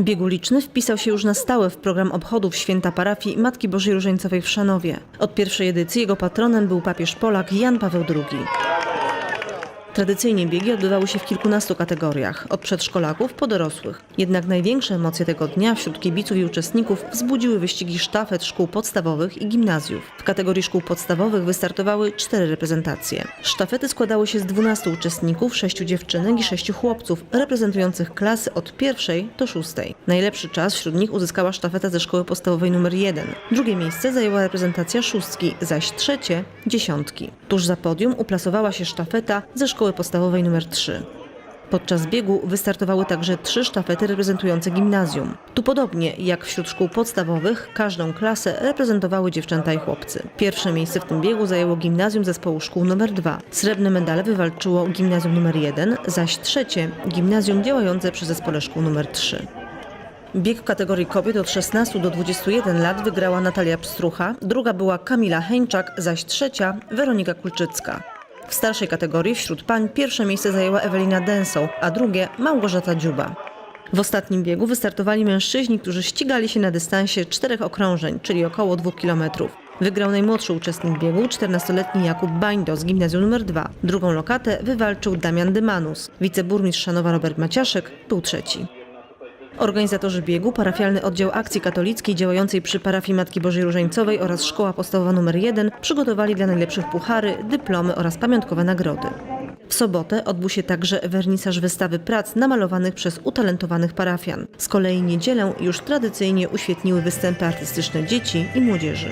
Bieg uliczny wpisał się już na stałe w program obchodów święta parafii Matki Bożej Różańcowej w Szanowie. Od pierwszej edycji jego patronem był papież Polak Jan Paweł II. Tradycyjnie biegi odbywały się w kilkunastu kategoriach, od przedszkolaków po dorosłych. Jednak największe emocje tego dnia wśród kibiców i uczestników wzbudziły wyścigi sztafet szkół podstawowych i gimnazjów. W kategorii szkół podstawowych wystartowały cztery reprezentacje. Sztafety składały się z 12 uczestników, 6 dziewczynek i 6 chłopców, reprezentujących klasy od pierwszej do szóstej. Najlepszy czas wśród nich uzyskała sztafeta ze szkoły podstawowej nr 1. Drugie miejsce zajęła reprezentacja szóstki, zaś trzecie dziesiątki. Tuż za podium uplasowała się sztafeta ze szkoły podstawowej nr 3. Podczas biegu wystartowały także trzy sztafety reprezentujące gimnazjum. Tu podobnie jak wśród szkół podstawowych, każdą klasę reprezentowały dziewczęta i chłopcy. Pierwsze miejsce w tym biegu zajęło gimnazjum zespołu szkół nr 2. Srebrne medale wywalczyło gimnazjum nr 1, zaś trzecie gimnazjum działające przy zespole szkół nr 3. Bieg w kategorii kobiet od 16 do 21 lat wygrała Natalia Pstrucha, druga była Kamila Heńczak, zaś trzecia Weronika Kulczycka. W starszej kategorii wśród pań pierwsze miejsce zajęła Ewelina Densoł, a drugie Małgorzata Dziuba. W ostatnim biegu wystartowali mężczyźni, którzy ścigali się na dystansie czterech okrążeń, czyli około 2 km. Wygrał najmłodszy uczestnik biegu, 14-letni Jakub Bańdo z gimnazjum nr 2. Drugą lokatę wywalczył Damian Dymanus. Wiceburmistrz Szanowa Robert Maciaszek był trzeci. Organizatorzy biegu, parafialny oddział akcji katolickiej działającej przy parafii Matki Bożej Różańcowej oraz Szkoła Podstawowa nr 1 przygotowali dla najlepszych puchary, dyplomy oraz pamiątkowe nagrody. W sobotę odbył się także wernisaż wystawy prac namalowanych przez utalentowanych parafian. Z kolei niedzielę już tradycyjnie uświetniły występy artystyczne dzieci i młodzieży.